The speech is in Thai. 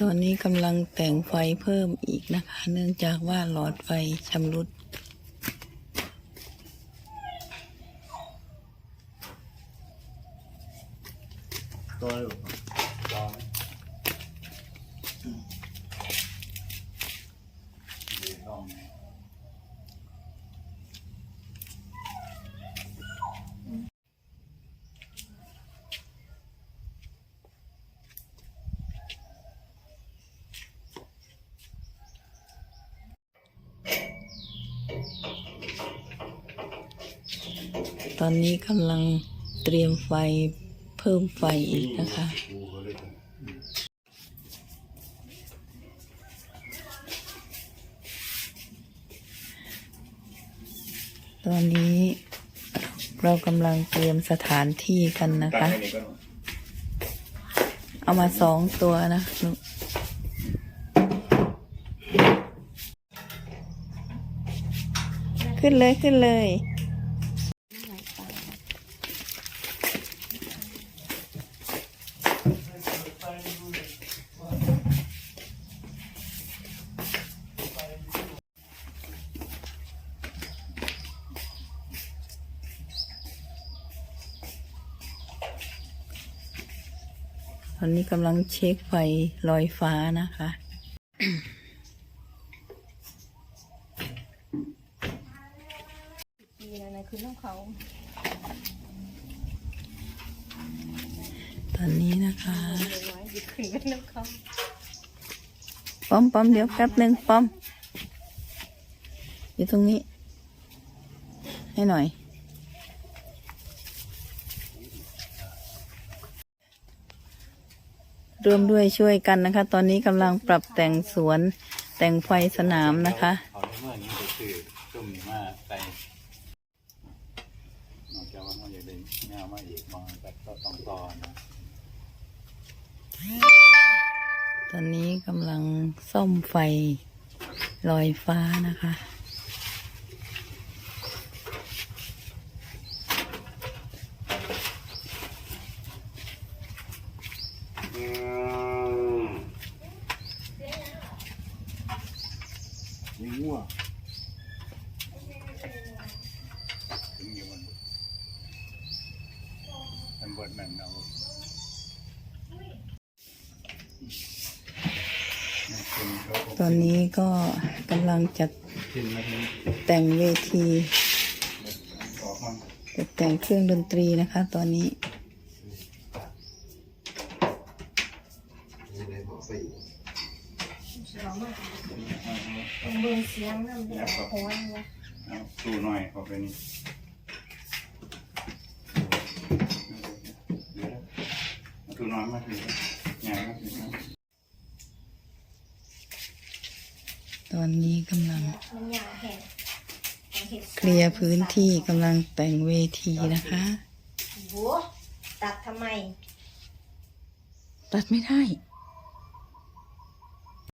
ตอนนี้กำลังแต่งไฟเพิ่มอีกนะคะ เนื่องจากว่าหลอดไฟชำรุดตัวเลยบอกต อนนี้กำลังเตรียมไฟเพิ่มไฟอีกนะคะ ตอนนี้เรากำลังเตรียมสถานที่กันนะคะ เอามาสองตัวนะลูกขึ้นเลย ขึ้นเลย ตอนนี้กำลังเช็คไฟลอยฟ้านะคะ ปีแล้วนะคือน้องเขา ตอนนี้นะคะเลี้ยงไว้หยิบขึ้นเป็นน้องเขาป้อมป้อมเดี๋ยวแป๊บหนึ่งป้อม อยู่ตรงนี้ ให้หน่อย ร่วมด้วยช่วยกันนะคะ ตอนนี้กำลังปรับแต่งสวนแต่งไฟสนามนะคะเอาเมื่อนี้ก็คือจุ่มนี่มาใส่นอกจากว่าเขาอยากได้แนวมาอีกมาแบบก็ต้องต่อนะตอนนี้กำลังซ่อมไฟลอยฟ้านะคะ มีงัวถึงอยู่มันมันเบิดแม่นเอา ตอนนี้ก็กำลังจัดกินมาทีแต่งเวทีออกมันจัดแต่งเครื่องดนตรีนะคะ ตอนนี้ต้องเบิ่งเสียงน้ำเดือดหัวเนี่ยเอาตู้หน่อยเข้าไปนี่เดี๋ยวเอาตู้น้อยมาทีงานมาทีนะ ตอนนี้กำลังมันยาวแห้งเห็ดเคลียร์พื้นที่กำลังแต่งเวทีนะคะโหตัดทำไม ตัดไม่ได้เ